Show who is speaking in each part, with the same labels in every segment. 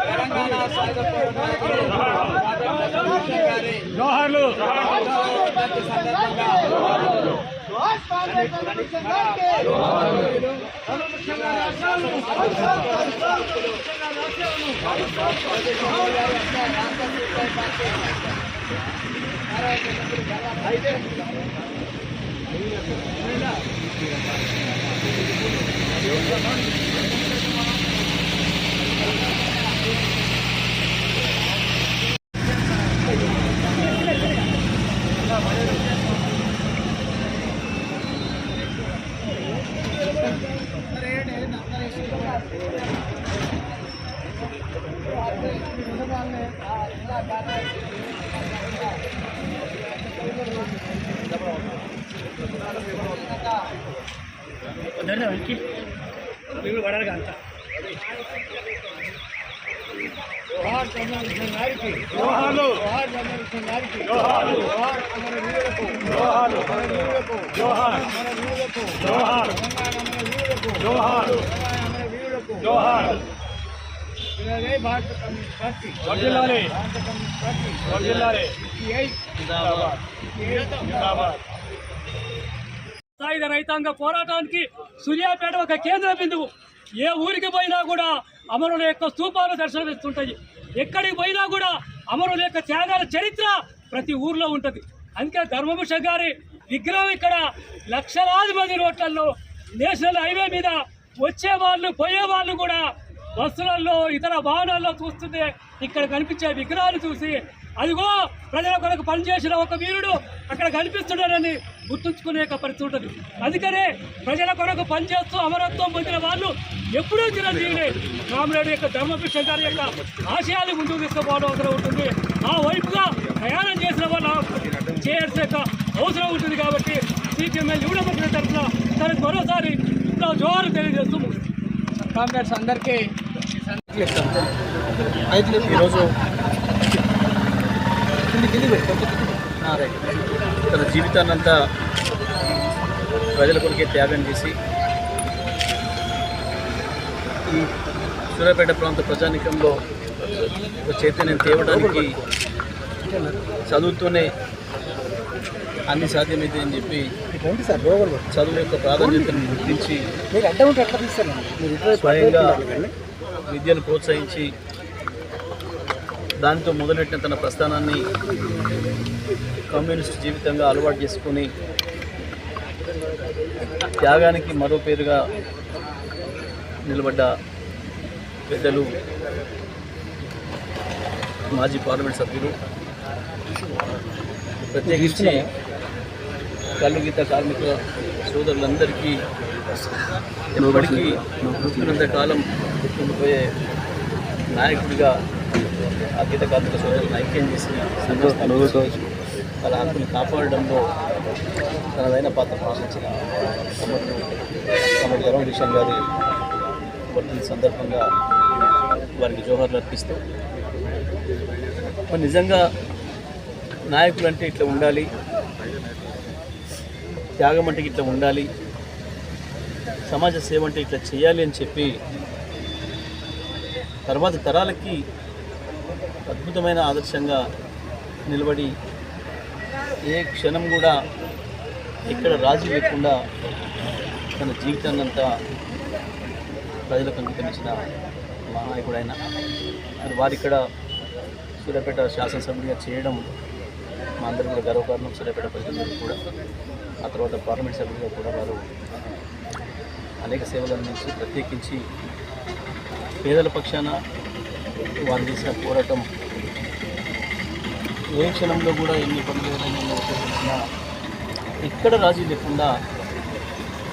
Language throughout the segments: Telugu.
Speaker 1: తెలంగాణ సాయుధ పోరాటానికి జోహార్లు के संगठन
Speaker 2: का दोस्त पांडे के संगठन के हम मुख्यमंत्री राशन हम सब हम सब मुख्यमंत्री राशन हम सब हम अपना नाम का स्वीकार करते हैं अरे भाई दे नहीं ना
Speaker 3: పడాలి అంత
Speaker 2: జోహార్లు జోహార్లు జోహార్లు జోహార్ జోహార్ జోహార్ జోహార్.
Speaker 3: సాయుధ రైతాంగ పోరాటానికి సూర్యాపేట ఒక కేంద్ర బిందువు. ఏ ఊరికి పోయినా కూడా అమరుల యొక్క స్తూపాలు దర్శనమిస్తుంటాయి. ఎక్కడికి పోయినా కూడా అమరుల యొక్క త్యాగాల చరిత్ర ప్రతి ఊర్లో ఉంటుంది. అందుకే ధర్మభూషణ్ గారి విగ్రహం ఇక్కడ లక్షలాది మంది రోడ్లలో నేషనల్ హైవే మీద వచ్చే వాళ్ళు పోయే వాళ్ళు కూడా బస్సులలో ఇతర వాహనాల్లో చూస్తుంటే ఇక్కడ కనిపించే విగ్రహాలు చూసి అదిగో ప్రజల కొరకు పనిచేసిన ఒక వీరుడు అక్కడ కనిపిస్తున్నాడని గుర్తుంచుకునే ఒక పరిస్థితి ఉంటుంది. అందుకనే ప్రజల కొరకు పనిచేస్తూ అమరత్వం పొందిన వాళ్ళు ఎప్పుడూ చిరంజీవిని రామరెడ్డి యొక్క ధర్మకృష్ణ గారి యొక్క ఆశయాలు ముందుకు తీసుకుపోవడం అవసరం ఉంటుంది. ఆ వైపుగా ప్రయాణం చేసిన వాళ్ళు చేయాల్సిన అవసరం ఉంటుంది కాబట్టి సీపీఎంఎల్ యువడపక్ష తరఫున తనకు మరోసారి ఇంట్లో జోహారు తెలియజేస్తూ.
Speaker 2: కామ్రేడ్స్ అందరికీ
Speaker 4: ఈరోజు
Speaker 5: ఆ, రైట్. తన జీవితాన్నంతా ప్రజల కొరికే త్యాగం చేసి ఈ సూర్యాపేట ప్రాంత ప్రజానికంలో ఒక చైతన్యం తేవడానికి చదువుతూనే అన్ని సాధ్యమైతే అని చెప్పి
Speaker 4: చదువు
Speaker 5: యొక్క ప్రాధాన్యతను గుర్తించి
Speaker 4: స్వయంగా
Speaker 5: విద్యను ప్రోత్సహించి దానితో మొదలెట్టిన తన ప్రస్థానాన్ని కమ్యూనిస్ట్ జీవితంగా అలవాటు చేసుకుని త్యాగానికి మరో పేరుగా నిలబడ్డ పెద్దలు మాజీ పార్లమెంట్ సభ్యులు ప్రత్యేకించి కళ్ళు గీత కార్మిక సోదరులందరికీ
Speaker 6: ఎప్పటికీ గుర్తున్నంత
Speaker 5: కాలం గుర్తుండిపోయే నాయకుడిగా ఆ గీత కార్మిక సోదరులను ఐక్యం చేసి సంఘస్థాపన వాళ్ళ హక్కుని కాపాడడంలో తనదైన పాత్ర పోషించిన సమర్థుడు సమర్థ కిషన్ గారి వర్ధంతి సందర్భంగా వారికి జోహర్లు అర్పిస్తూ నిజంగా నాయకులు అంటే ఇట్లా ఉండాలి. త్యాగం అంటే ఇట్లా ఉండాలి సమాజ సేవ అంటే ఇట్లా చేయాలి అని చెప్పి తర్వాత తరాలకి అద్భుతమైన ఆదర్శంగా నిలబడి ఏ క్షణం కూడా ఎక్కడ రాజీ లేకుండా తన జీవితాన్నంతా ప్రజలకు అంకితమించిన మహానాయకుడైన మరి వారిక్కడ సూర్యాపేట శాసనసభ్యుడిగా చేయడం మా అందరం కూడా గర్వకారణం సూర్యాపేట ప్రజలందరూ కూడా ఆ తర్వాత పార్లమెంట్ సభ్యులుగా కూడా వారు అనేక సేవలు అందించి ప్రత్యేకించి పేదల పక్షాన వారు చేసిన పోరాటం ఏ క్షణంలో కూడా ఎన్ని పనులు ఏదైనా ఎక్కడ రాజీ లేకుండా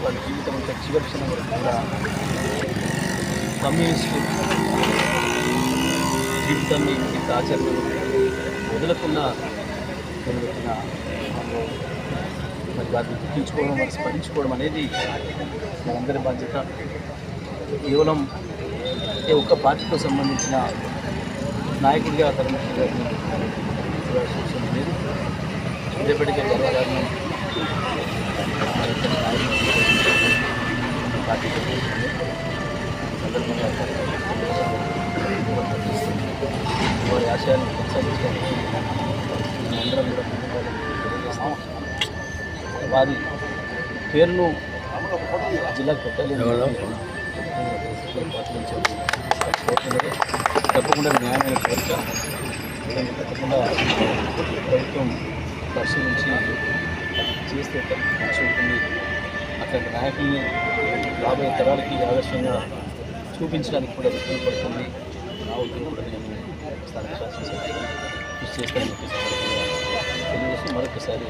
Speaker 5: వాళ్ళ జీవితం అంతా చివరి క్షణం వరకు కూడా కమ్యూనిస్ట్ జీవితాన్ని ఆచరణ వదలకుండా నిలబెట్టిన మరి వారిని గుర్తించుకోవడం వారిని స్మరించుకోవడం అనేది మనందరి బాధ్యత. కేవలం ఏ ఒక్క పార్టీతో సంబంధించిన నాయకుడిగా పరమేశ్వర గారిని చూడాల్సిన లేదు రేపటికే గర్వకారణం. పార్టీ సందర్భంగా వారి ఆశయాన్ని కొనసాగించడానికి తెలియజేస్తాం వారి పేరును జిల్లాకు పెట్టలేదు. తప్పకుండా న్యాయమైన కోరిక తప్పకుండా ప్రభుత్వం పరిశీలించి చేస్తే మంచి ఉంటుంది. అట్లాంటి నాయకుల్ని రాబోయే తరాలకి ఆదర్శంగా చూపించడానికి కూడా ఉపయోగపడుతుంది నా ఉద్యోగం కూడా నేను స్థానిక శాసనసభ్యులు కృషి చేస్తానని చెప్పేసి తెలియజేసి మరొకసారి.